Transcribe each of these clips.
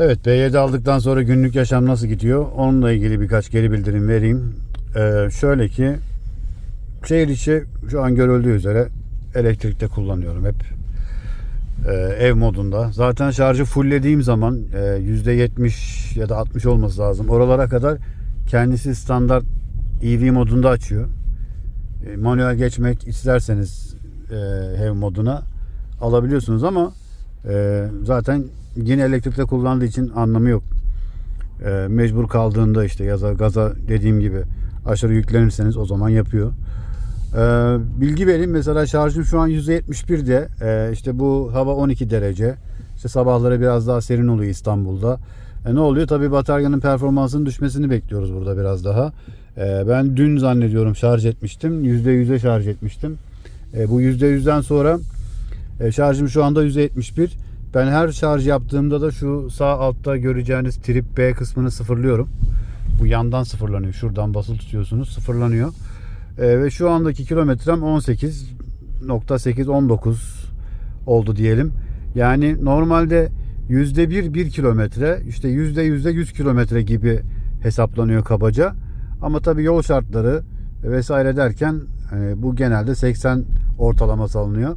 Evet B7 aldıktan sonra günlük yaşam nasıl gidiyor? Onunla ilgili birkaç geri bildirim vereyim. Ee, şöyle ki şehir içi şu an görüldüğü üzere elektrikte kullanıyorum hep. Ee, ev modunda. Zaten şarjı fulllediğim zaman e, %70 ya da 60 olması lazım. Oralara kadar kendisi standart EV modunda açıyor. E, manuel geçmek isterseniz e, ev moduna alabiliyorsunuz ama e, zaten yine elektrikte kullandığı için anlamı yok. E, mecbur kaldığında işte yaza gaza dediğim gibi aşırı yüklenirseniz o zaman yapıyor. E, bilgi vereyim mesela şarjım şu an %71'de e, işte bu hava 12 derece işte sabahları biraz daha serin oluyor İstanbul'da. E, ne oluyor? Tabii bataryanın performansının düşmesini bekliyoruz burada biraz daha. E, ben dün zannediyorum şarj etmiştim. %100'e şarj etmiştim. E, bu %100'den sonra e, şarjım şu anda %71. Ben her şarj yaptığımda da şu sağ altta göreceğiniz trip B kısmını sıfırlıyorum. Bu yandan sıfırlanıyor. Şuradan basılı tutuyorsunuz. Sıfırlanıyor. E, ve şu andaki kilometrem 18.8-19 oldu diyelim. Yani normalde yüzde bir bir kilometre işte yüzde yüzde 100 kilometre gibi hesaplanıyor kabaca. Ama tabii yol şartları vesaire derken e, bu genelde 80 ortalaması alınıyor.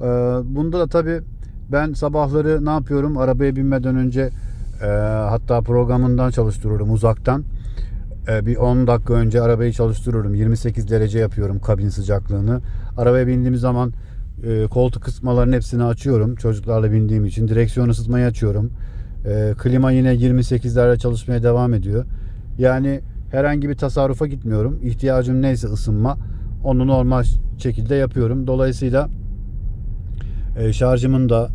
E, bunda da tabii ben sabahları ne yapıyorum? Arabaya binmeden önce e, hatta programından çalıştırıyorum uzaktan. E, bir 10 dakika önce arabayı çalıştırıyorum. 28 derece yapıyorum kabin sıcaklığını. Arabaya bindiğim zaman e, koltuk ısıtmaların hepsini açıyorum. Çocuklarla bindiğim için. Direksiyon ısıtmayı açıyorum. Klima yine 28'lerde çalışmaya devam ediyor. Yani herhangi bir tasarrufa gitmiyorum. İhtiyacım neyse ısınma onu normal şekilde yapıyorum. Dolayısıyla e, şarjımın da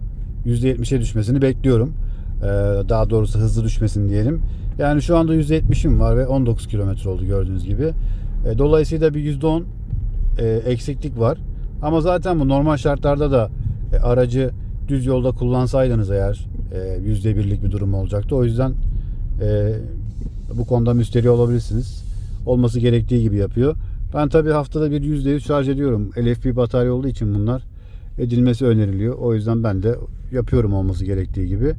%70'e düşmesini bekliyorum. E, daha doğrusu hızlı düşmesini diyelim. Yani şu anda %70'im var ve 19 kilometre oldu gördüğünüz gibi. E, dolayısıyla bir %10 e, eksiklik var. Ama zaten bu normal şartlarda da aracı düz yolda kullansaydınız eğer e, yüzde birlik bir durum olacaktı. O yüzden bu konuda müşteri olabilirsiniz. Olması gerektiği gibi yapıyor. Ben tabii haftada bir yüzde yüz şarj ediyorum. LFP batarya olduğu için bunlar edilmesi öneriliyor. O yüzden ben de yapıyorum olması gerektiği gibi.